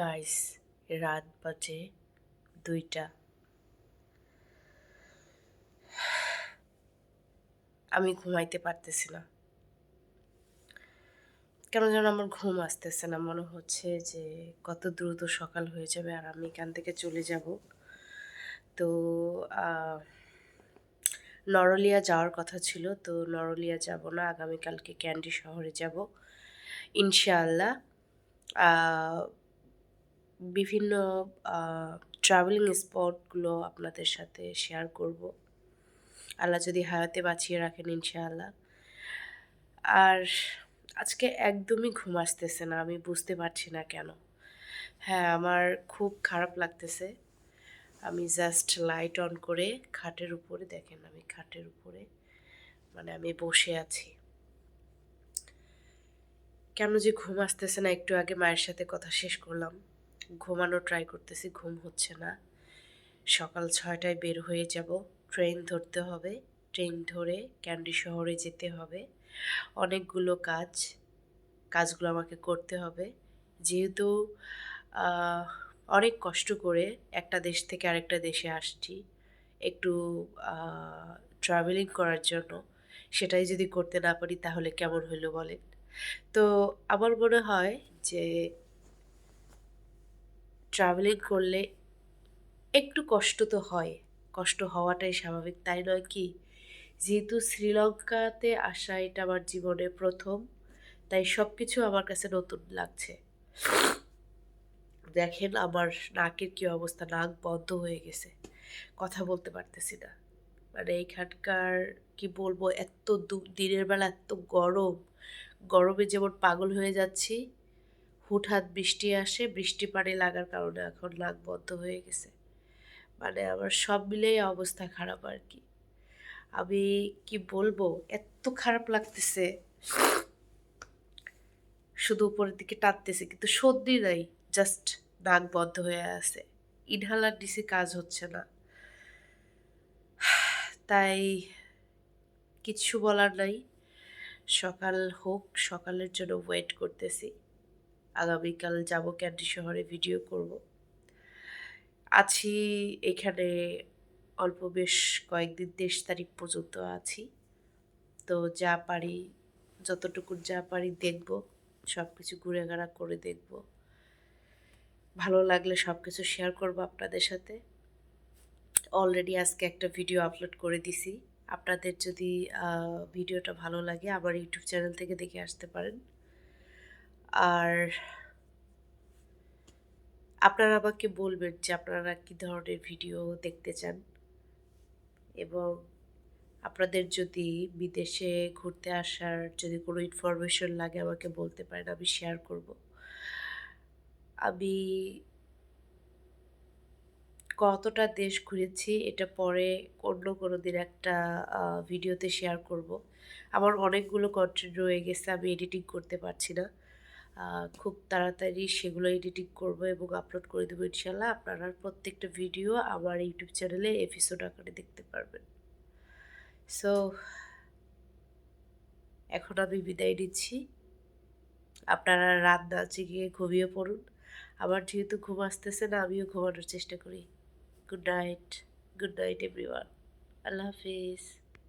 Guys, রাত বাজে দুইটা। আমি ঘুমাইতে পারতেছি না। কেন যেন আমার ঘুম আসতেছে না, মনে হচ্ছে যে কত দ্রুত সকাল হয়ে যাবে আর আমি এখান থেকে চলে যাব। তো নরলিয়া যাওয়ার কথা ছিল, তো নরলিয়া যাব না, আগামীকালকে ক্যান্ডি শহরে যাব, ইনশাআল্লাহ। বিভিন্ন ট্রাভেলিং স্পটগুলো আপনাদের সাথে শেয়ার করব। আল্লাহ যদি হায়াতে বাঁচিয়ে রাখেন ইনশাআল্লাহ। আর আজকে একদমই ঘুম আসতেছে না, আমি বুঝতে পারছি না কেন। হ্যাঁ আমার খুব খারাপ লাগতেছে। আমি জাস্ট লাইট অন করে খাটের উপরে, দেখেন আমি খাটের উপরে মানে আমি বসে আছি। কেন যে ঘুম আসতেছে না, একটু আগে মায়ের সাথে কথা শেষ করলাম। ঘুমানো ট্রাই করতেছি, ঘুম হচ্ছে না। সকাল ছয়টায় বের হয়ে যাব ট্রেন ধরতে হবে ট্রেন ধরে ক্যান্ডি শহরে যেতে হবে। অনেকগুলো কাজ, কাজগুলো আমাকে করতে হবে। যেহেতু অনেক কষ্ট করে একটা দেশ থেকে আরেকটা দেশে আসছি, একটু ট্রাভেলিং করার জন্য। সেটাই যদি করতে না পারি তাহলে কেমন হইল বলেন? তো আমার মনে হয় যে ট্রাভেলিং করলে একটু কষ্ট তো হয়। কষ্ট হওয়াটাই স্বাভাবিক। তাই নয় কি? যেহেতু শ্রীলঙ্কাতে আসা এটা আমার জীবনে প্রথম, তাই সব কিছু আমার কাছে নতুন লাগছে। দেখেন আমার নাকের কি অবস্থা, নাক বন্ধ হয়ে গেছে। কথা বলতে পারতেছি না। মানে এইখানকার কি বলব, এত দিনের বেলা এত গরম। গরমে যেমন পাগল হয়ে যাচ্ছি হুটহাট বৃষ্টি আসে, বৃষ্টি পানি লাগার কারণে এখন নাক বন্ধ হয়ে গেছে। মানে আমার সব মিলেই অবস্থা খারাপ আর কি। আমি কি বলব? এত খারাপ লাগতেছে। শুধু উপরের দিকে টানতেছে, কিন্তু সর্দি নাই জাস্ট নাক বন্ধ হয়ে আছে। ইনহালার দিছি কাজ হচ্ছে না। তাই কিচ্ছু বলার নাই। সকাল হোক, সকালের জন্য ওয়েট করতেছি। আগামীকাল যাব ক্যান্ডি শহরে ভিডিও করব। আছি এখানে অল্প বেশ কয়েকদিন, তেইশ তারিখ পর্যন্ত আছি। তো যা পারি, যতটুকু যা পারি দেখব সব কিছু ঘুরে ঘাড়া করে দেখব। ভালো লাগলে সব কিছু শেয়ার করব আপনাদের সাথে। অলরেডি আজকে একটা ভিডিও আপলোড করে দিছি। আপনাদের যদি ভিডিওটা ভালো লাগে, আমার ইউটিউব চ্যানেল থেকে দেখে আসতে পারেন। আর আপনারা আমাকে বলবেন যে আপনারা কী ধরনের ভিডিও দেখতে চান এবং আপনাদের যদি বিদেশে ঘুরতে আসার যদি কোনো ইনফরমেশন লাগে আমাকে বলতে পারেন, আমি শেয়ার করব। আমি কতটা দেশ ঘুরেছি এটা পরে অন্য কোনো দিন একটা ভিডিওতে শেয়ার করব। আমার অনেকগুলো কন্টেন্ট রয়ে গেছে, আমি এডিটিং করতে পারছি না। খুব তাড়াতাড়ি সেগুলো এডিটিং করব এবং আপলোড করে দেবো ইনশাল্লাহ। আপনারা প্রত্যেকটা ভিডিও আমার ইউটিউব চ্যানেলে এপিসোড আকারে দেখতে পারবেন। সো এখন আমি বিদায় নিচ্ছি। আপনারা রাত না জেগে ঘুমিয়ে পড়ুন। আমার যেহেতু ঘুম আসতেছে না, আমিও ঘুমানোর চেষ্টা করি। Good night good night everyone আল্লাহ হাফিজ।